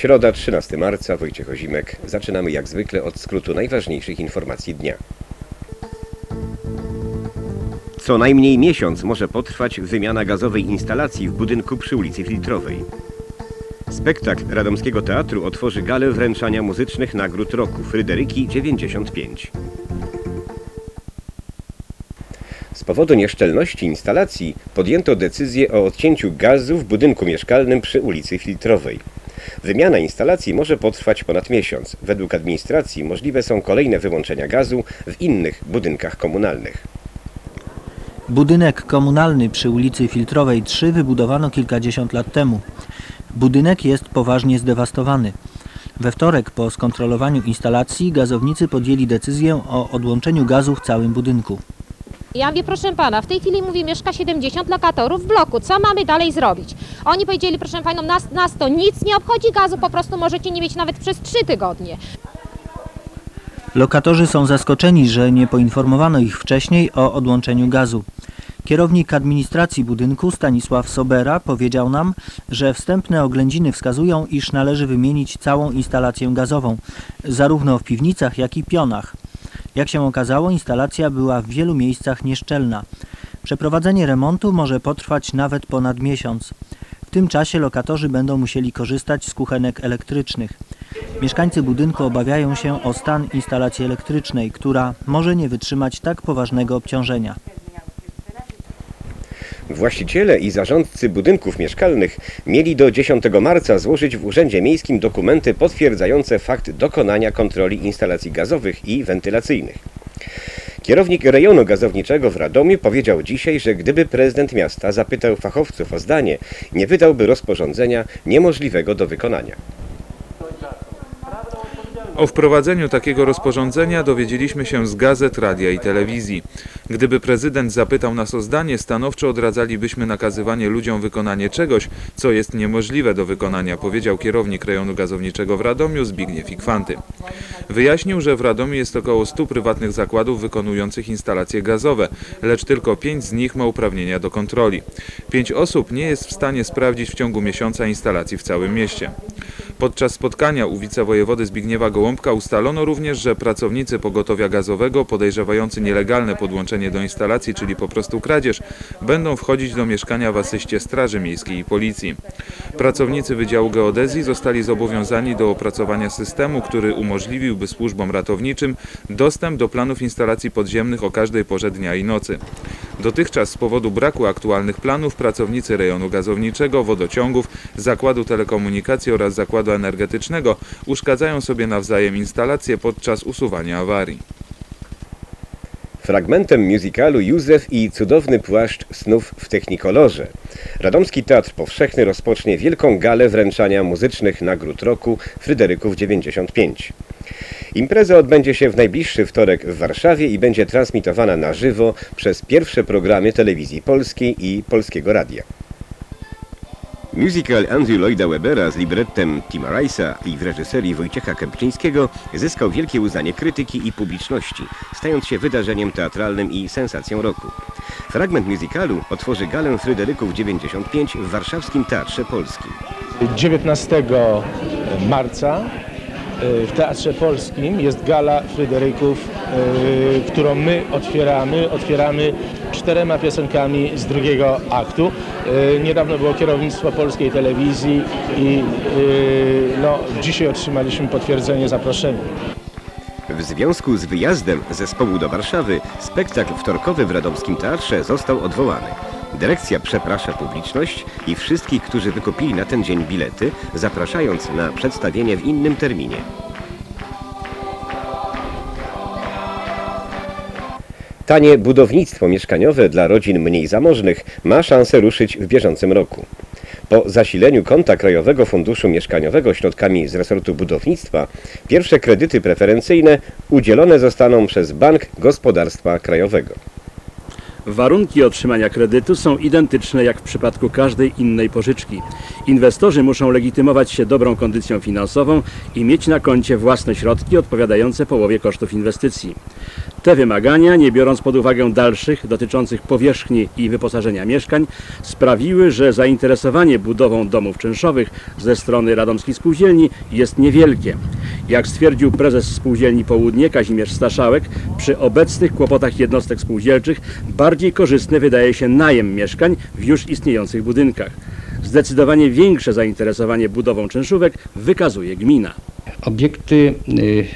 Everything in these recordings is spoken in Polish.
Środa, 13 marca, Wojciech Ozimek. Zaczynamy jak zwykle od skrótu najważniejszych informacji dnia. Co najmniej miesiąc może potrwać wymiana gazowej instalacji w budynku przy ulicy Filtrowej. Spektakl Radomskiego Teatru otworzy galę wręczania muzycznych nagród roku Fryderyki 95. Z powodu nieszczelności instalacji podjęto decyzję o odcięciu gazu w budynku mieszkalnym przy ulicy Filtrowej. Wymiana instalacji może potrwać ponad miesiąc. Według administracji możliwe są kolejne wyłączenia gazu w innych budynkach komunalnych. Budynek komunalny przy ulicy Filtrowej 3 wybudowano kilkadziesiąt lat temu. Budynek jest poważnie zdewastowany. We wtorek po skontrolowaniu instalacji gazownicy podjęli decyzję o odłączeniu gazu w całym budynku. Ja mówię, proszę pana, w tej chwili mówi mieszka 70 lokatorów w bloku, co mamy dalej zrobić? Oni powiedzieli, proszę panią, nas, nas to nic nie obchodzi gazu, po prostu możecie nie mieć nawet przez 3 tygodnie. Lokatorzy są zaskoczeni, że nie poinformowano ich wcześniej o odłączeniu gazu. Kierownik administracji budynku Stanisław Sobera powiedział nam, że wstępne oględziny wskazują, iż należy wymienić całą instalację gazową, zarówno w piwnicach, jak i pionach. Jak się okazało, instalacja była w wielu miejscach nieszczelna. Przeprowadzenie remontu może potrwać nawet ponad miesiąc. W tym czasie lokatorzy będą musieli korzystać z kuchenek elektrycznych. Mieszkańcy budynku obawiają się o stan instalacji elektrycznej, która może nie wytrzymać tak poważnego obciążenia. Właściciele i zarządcy budynków mieszkalnych mieli do 10 marca złożyć w Urzędzie Miejskim dokumenty potwierdzające fakt dokonania kontroli instalacji gazowych i wentylacyjnych. Kierownik rejonu gazowniczego w Radomiu powiedział dzisiaj, że gdyby prezydent miasta zapytał fachowców o zdanie, nie wydałby rozporządzenia niemożliwego do wykonania. O wprowadzeniu takiego rozporządzenia dowiedzieliśmy się z gazet, radia i telewizji. Gdyby prezydent zapytał nas o zdanie, stanowczo odradzalibyśmy nakazywanie ludziom wykonanie czegoś, co jest niemożliwe do wykonania, powiedział kierownik rejonu gazowniczego w Radomiu Zbigniew Ikwanty. Wyjaśnił, że w Radomiu jest około 100 prywatnych zakładów wykonujących instalacje gazowe, lecz tylko 5 z nich ma uprawnienia do kontroli. 5 osób nie jest w stanie sprawdzić w ciągu miesiąca instalacji w całym mieście. Podczas spotkania u wicewojewody Zbigniewa Gołąbka ustalono również, że pracownicy pogotowia gazowego podejrzewający nielegalne podłączenie do instalacji, czyli po prostu kradzież, będą wchodzić do mieszkania w asyście Straży Miejskiej i Policji. Pracownicy Wydziału Geodezji zostali zobowiązani do opracowania systemu, który umożliwiłby służbom ratowniczym dostęp do planów instalacji podziemnych o każdej porze dnia i nocy. Dotychczas z powodu braku aktualnych planów pracownicy rejonu gazowniczego, wodociągów, zakładu telekomunikacji oraz zakładu energetycznego uszkadzają sobie nawzajem instalacje podczas usuwania awarii. Fragmentem musicalu Józef i cudowny płaszcz snów w technikolorze. Radomski Teatr Powszechny rozpocznie wielką galę wręczania muzycznych nagród roku Fryderyków 95. Impreza odbędzie się w najbliższy wtorek w Warszawie i będzie transmitowana na żywo przez pierwsze programy telewizji polskiej i Polskiego Radia. Musical Andrew Lloyda Webera z librettem Tima Rice'a i w reżyserii Wojciecha Kępczyńskiego zyskał wielkie uznanie krytyki i publiczności, stając się wydarzeniem teatralnym i sensacją roku. Fragment musicalu otworzy galę Fryderyków 95 w Warszawskim Teatrze Polskim. 19 marca w Teatrze Polskim jest gala Fryderyków, y, którą my otwieramy. Otwieramy czterema piosenkami z drugiego aktu. Y, Niedawno było kierownictwo polskiej telewizji i y, no, dzisiaj otrzymaliśmy potwierdzenie zaproszenia. W związku z wyjazdem zespołu do Warszawy spektakl wtorkowy w Radomskim Teatrze został odwołany. Dyrekcja przeprasza publiczność i wszystkich, którzy wykupili na ten dzień bilety, zapraszając na przedstawienie w innym terminie. Tanie budownictwo mieszkaniowe dla rodzin mniej zamożnych ma szansę ruszyć w bieżącym roku. Po zasileniu konta Krajowego Funduszu Mieszkaniowego środkami z resortu budownictwa, pierwsze kredyty preferencyjne udzielone zostaną przez Bank Gospodarstwa Krajowego. Warunki otrzymania kredytu są identyczne jak w przypadku każdej innej pożyczki. Inwestorzy muszą legitymować się dobrą kondycją finansową i mieć na koncie własne środki odpowiadające połowie kosztów inwestycji. Te wymagania, nie biorąc pod uwagę dalszych dotyczących powierzchni i wyposażenia mieszkań, sprawiły, że zainteresowanie budową domów czynszowych ze strony radomskiej spółdzielni jest niewielkie. Jak stwierdził prezes spółdzielni Południe Kazimierz Staszałek, przy obecnych kłopotach jednostek spółdzielczych bardziej korzystny wydaje się najem mieszkań w już istniejących budynkach. Zdecydowanie większe zainteresowanie budową czynszówek wykazuje gmina. Obiekty y,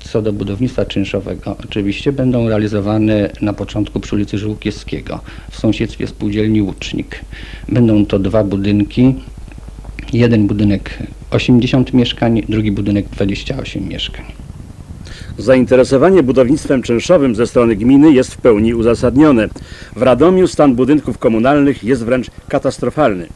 co do budownictwa czynszowego oczywiście będą realizowane na początku przy ulicy Żółkiewskiego w sąsiedztwie spółdzielni Łucznik. Będą to dwa budynki. Jeden budynek 80 mieszkań, drugi budynek 28 mieszkań. Zainteresowanie budownictwem czynszowym ze strony gminy jest w pełni uzasadnione. W Radomiu stan budynków komunalnych jest wręcz katastrofalny.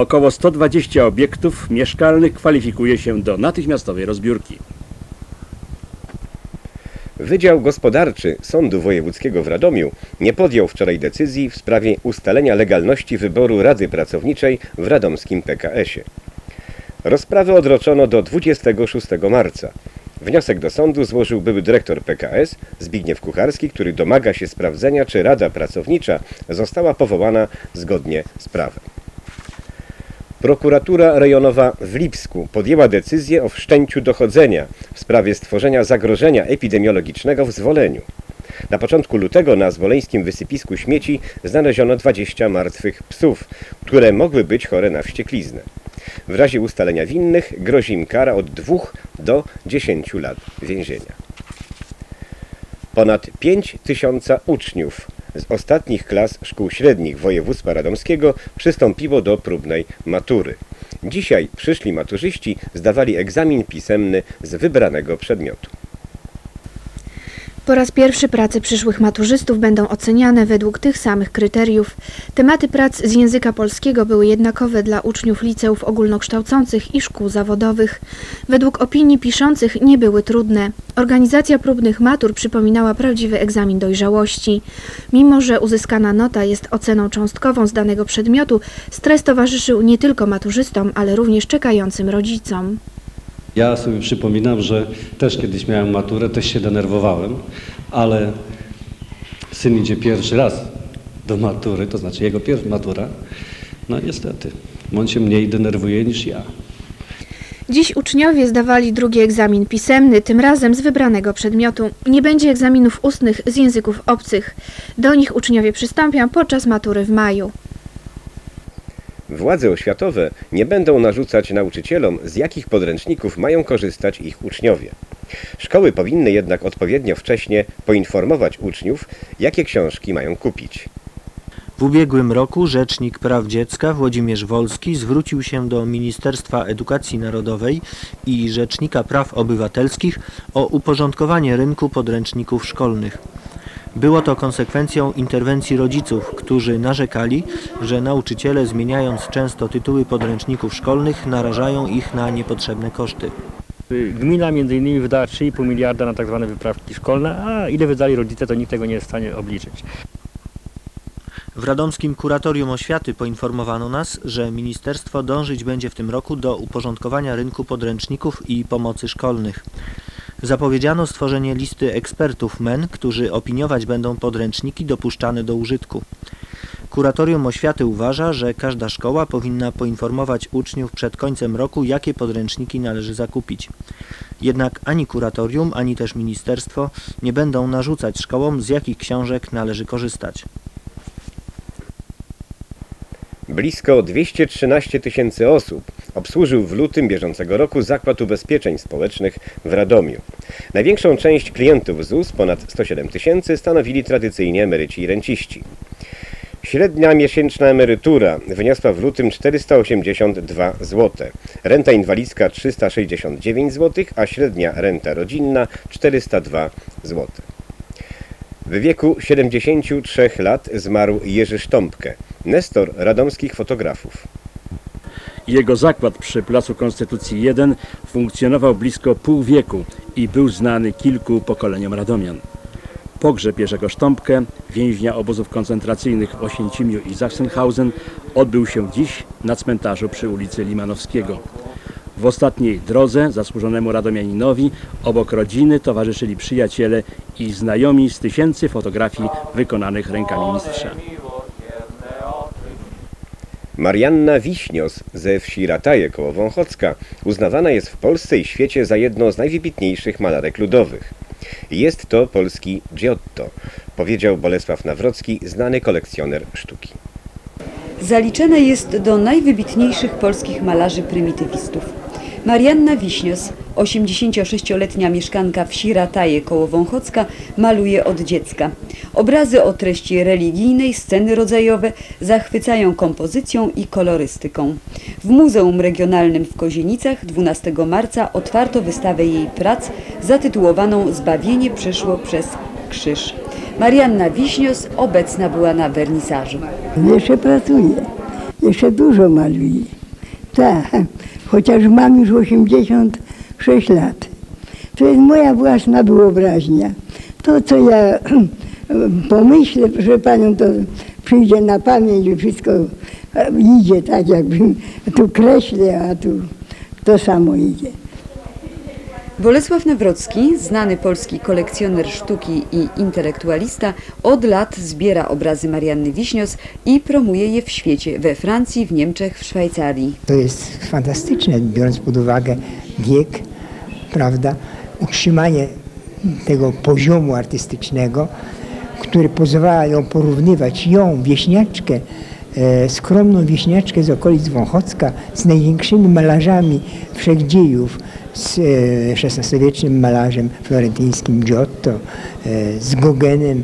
Około 120 obiektów mieszkalnych kwalifikuje się do natychmiastowej rozbiórki. Wydział Gospodarczy Sądu Wojewódzkiego w Radomiu nie podjął wczoraj decyzji w sprawie ustalenia legalności wyboru Rady Pracowniczej w radomskim PKS-ie. Rozprawę odroczono do 26 marca. Wniosek do sądu złożył były dyrektor PKS Zbigniew Kucharski, który domaga się sprawdzenia, czy Rada Pracownicza została powołana zgodnie z prawem. Prokuratura rejonowa w Lipsku podjęła decyzję o wszczęciu dochodzenia w sprawie stworzenia zagrożenia epidemiologicznego w Zwoleniu. Na początku lutego na zwoleńskim wysypisku śmieci znaleziono 20 martwych psów, które mogły być chore na wściekliznę. W razie ustalenia winnych grozi im kara od 2 do 10 lat więzienia. Ponad 5 tysiąca uczniów z ostatnich klas szkół średnich województwa radomskiego przystąpiło do próbnej matury. Dzisiaj przyszli maturzyści zdawali egzamin pisemny z wybranego przedmiotu. Po raz pierwszy prace przyszłych maturzystów będą oceniane według tych samych kryteriów. Tematy prac z języka polskiego były jednakowe dla uczniów liceów ogólnokształcących i szkół zawodowych. Według opinii piszących nie były trudne. Organizacja próbnych matur przypominała prawdziwy egzamin dojrzałości. Mimo, że uzyskana nota jest oceną cząstkową z danego przedmiotu, stres towarzyszył nie tylko maturzystom, ale również czekającym rodzicom. Ja sobie przypominam, że też kiedyś miałem maturę, też się denerwowałem, ale syn idzie pierwszy raz do matury, to znaczy jego pierwsza matura. No niestety, on się mniej denerwuje niż ja. Dziś uczniowie zdawali drugi egzamin pisemny, tym razem z wybranego przedmiotu. Nie będzie egzaminów ustnych z języków obcych. Do nich uczniowie przystąpią podczas matury w maju. Władze oświatowe nie będą narzucać nauczycielom, z jakich podręczników mają korzystać ich uczniowie. Szkoły powinny jednak odpowiednio wcześnie poinformować uczniów, jakie książki mają kupić. W ubiegłym roku Rzecznik Praw Dziecka Włodzimierz Wolski zwrócił się do Ministerstwa Edukacji Narodowej i Rzecznika Praw Obywatelskich o uporządkowanie rynku podręczników szkolnych. Było to konsekwencją interwencji rodziców, którzy narzekali, że nauczyciele zmieniając często tytuły podręczników szkolnych narażają ich na niepotrzebne koszty. Gmina między innymi wydała 3,5 miliarda na tak zwane wyprawki szkolne, a ile wydali rodzice, to nikt tego nie jest w stanie obliczyć. W Radomskim Kuratorium Oświaty poinformowano nas, że ministerstwo dążyć będzie w tym roku do uporządkowania rynku podręczników i pomocy szkolnych. Zapowiedziano stworzenie listy ekspertów MEN, którzy opiniować będą podręczniki dopuszczane do użytku. Kuratorium Oświaty uważa, że każda szkoła powinna poinformować uczniów przed końcem roku, jakie podręczniki należy zakupić. Jednak ani kuratorium, ani też ministerstwo nie będą narzucać szkołom, z jakich książek należy korzystać. Blisko 213 tysięcy osób obsłużył w lutym bieżącego roku Zakład Ubezpieczeń Społecznych w Radomiu. Największą część klientów ZUS, ponad 107 tysięcy, stanowili tradycyjnie emeryci i renciści. Średnia miesięczna emerytura wyniosła w lutym 482 zł, renta inwalidzka 369 zł, a średnia renta rodzinna 402 zł. W wieku 73 lat zmarł Jerzy Sztąpkę, nestor radomskich fotografów. Jego zakład przy Placu Konstytucji 1 funkcjonował blisko pół wieku i był znany kilku pokoleniom radomian. Pogrzeb Jerzego Sztąpkę, więźnia obozów koncentracyjnych w Oświęcimiu i Sachsenhausen, odbył się dziś na cmentarzu przy ulicy Limanowskiego. W ostatniej drodze zasłużonemu radomianinowi obok rodziny towarzyszyli przyjaciele i znajomi z tysięcy fotografii wykonanych rękami mistrza. Marianna Wiśnios ze wsi Rataje koło Wąchocka uznawana jest w Polsce i świecie za jedną z najwybitniejszych malarek ludowych. Jest to polski Giotto, powiedział Bolesław Nawrocki, znany kolekcjoner sztuki. Zaliczana jest do najwybitniejszych polskich malarzy prymitywistów. Marianna Wiśnios, 86-letnia mieszkanka wsi Rataje koło Wąchocka, maluje od dziecka. Obrazy o treści religijnej, sceny rodzajowe zachwycają kompozycją i kolorystyką. W Muzeum Regionalnym w Kozienicach 12 marca otwarto wystawę jej prac zatytułowaną Zbawienie przyszło przez krzyż. Marianna Wiśnios obecna była na wernisażu. Jeszcze pracuję, jeszcze dużo maluję. Tak, chociaż mam już 86 lat. To jest moja własna wyobraźnia. To, co ja pomyślę, proszę Panią, to przyjdzie na pamięć i wszystko e, idzie tak, jakbym tu kreślę, a tu to samo idzie. Bolesław Nawrocki, znany polski kolekcjoner sztuki i intelektualista, od lat zbiera obrazy Marianny Wiśnios i promuje je w świecie, we Francji, w Niemczech, w Szwajcarii. To jest fantastyczne, biorąc pod uwagę wiek, prawda, utrzymanie tego poziomu artystycznego, który pozwala ją porównywać, ją, wieśniaczkę, e, skromną wieśniaczkę z okolic Wąchocka z największymi malarzami wszechdziejów, z e, XVI-wiecznym malarzem florentyńskim Giotto, e, z Gogenem,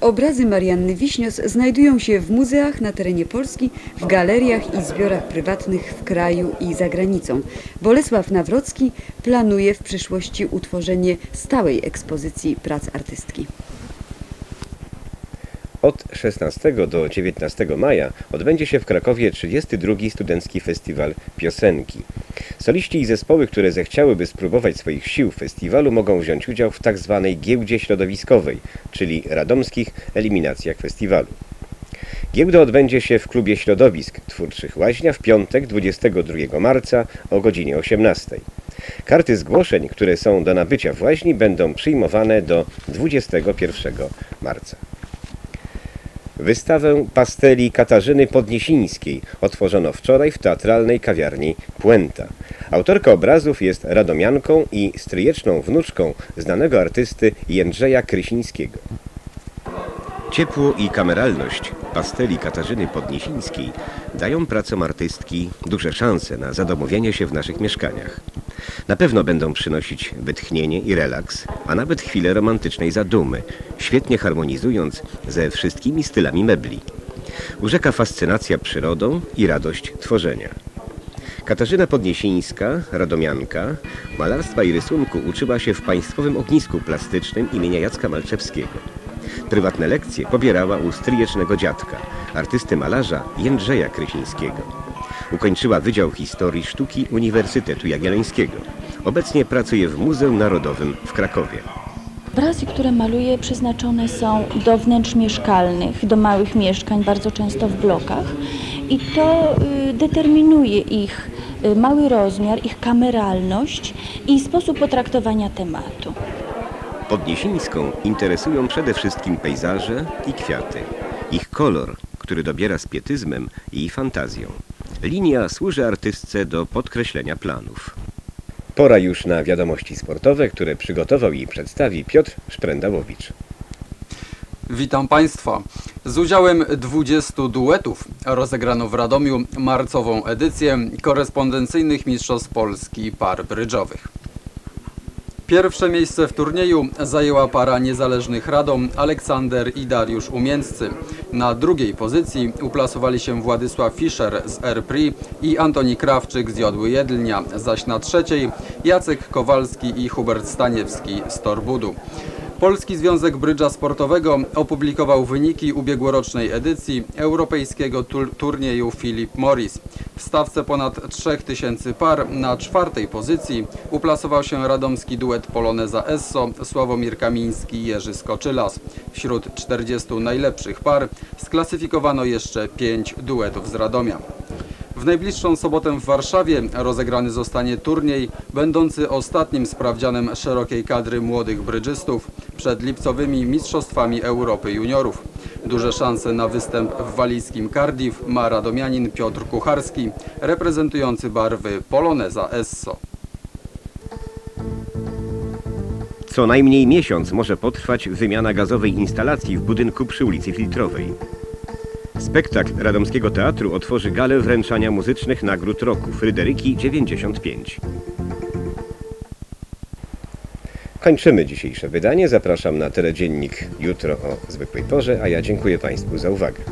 Obrazy Marianny Wiśnios znajdują się w muzeach na terenie Polski, w galeriach i zbiorach prywatnych w kraju i za granicą. Bolesław Nawrocki planuje w przyszłości utworzenie stałej ekspozycji prac artystki. Od 16 do 19 maja odbędzie się w Krakowie 32. Studencki Festiwal Piosenki. Soliści i zespoły, które zechciałyby spróbować swoich sił w festiwalu mogą wziąć udział w tak zwanej giełdzie środowiskowej, czyli radomskich eliminacjach festiwalu. Giełda odbędzie się w klubie środowisk Twórczych Łaźnia w piątek 22 marca o godzinie 18. Karty zgłoszeń, które są do nabycia w Łaźni będą przyjmowane do 21 marca. Wystawę pasteli Katarzyny Podniesińskiej otworzono wczoraj w teatralnej kawiarni Puenta. Autorka obrazów jest radomianką i stryjeczną wnuczką znanego artysty Jędrzeja Krysińskiego. Ciepło i kameralność pasteli Katarzyny Podniesińskiej dają pracom artystki duże szanse na zadomowienie się w naszych mieszkaniach. Na pewno będą przynosić wytchnienie i relaks, a nawet chwilę romantycznej zadumy, świetnie harmonizując ze wszystkimi stylami mebli. Urzeka fascynacja przyrodą i radość tworzenia. Katarzyna Podniesińska, radomianka, malarstwa i rysunku uczyła się w Państwowym Ognisku Plastycznym imienia Jacka Malczewskiego. Prywatne lekcje pobierała u stryjecznego dziadka, artysty malarza Jędrzeja Krysińskiego. Ukończyła Wydział Historii Sztuki Uniwersytetu Jagiellońskiego. Obecnie pracuje w Muzeum Narodowym w Krakowie. Obrazy, które maluję, przeznaczone są do wnętrz mieszkalnych, do małych mieszkań, bardzo często w blokach. I to y, determinuje ich y, mały rozmiar, ich kameralność i sposób potraktowania tematu. Podniesińską interesują przede wszystkim pejzaże i kwiaty. Ich kolor, który dobiera z pietyzmem i fantazją. Linia służy artystce do podkreślenia planów. Pora już na wiadomości sportowe, które przygotował i przedstawi Piotr Szprendałowicz. Witam Państwa. Z udziałem 20 duetów rozegrano w Radomiu marcową edycję korespondencyjnych Mistrzostw Polski par brydżowych. Pierwsze miejsce w turnieju zajęła para niezależnych Radom Aleksander i Dariusz Umięscy. Na drugiej pozycji uplasowali się Władysław Fischer z Airpri i Antoni Krawczyk z Jodły Jedlnia, zaś na trzeciej Jacek Kowalski i Hubert Staniewski z Torbudu. Polski Związek Brydża Sportowego opublikował wyniki ubiegłorocznej edycji europejskiego tur turnieju Philip Morris. W stawce ponad 3000 par na czwartej pozycji uplasował się radomski duet Poloneza Esso Sławomir Kamiński i Jerzy Skoczylas. Wśród 40 najlepszych par sklasyfikowano jeszcze 5 duetów z Radomia. W najbliższą sobotę w Warszawie rozegrany zostanie turniej będący ostatnim sprawdzianem szerokiej kadry młodych brydżystów przed lipcowymi Mistrzostwami Europy Juniorów. Duże szanse na występ w walijskim Cardiff ma radomianin Piotr Kucharski, reprezentujący barwy Poloneza Esso. Co najmniej miesiąc może potrwać wymiana gazowej instalacji w budynku przy ulicy Filtrowej. Spektakl Radomskiego Teatru otworzy galę wręczania muzycznych nagród roku Fryderyki 95. Kończymy dzisiejsze wydanie. Zapraszam na teledziennik jutro o zwykłej porze, a ja dziękuję Państwu za uwagę.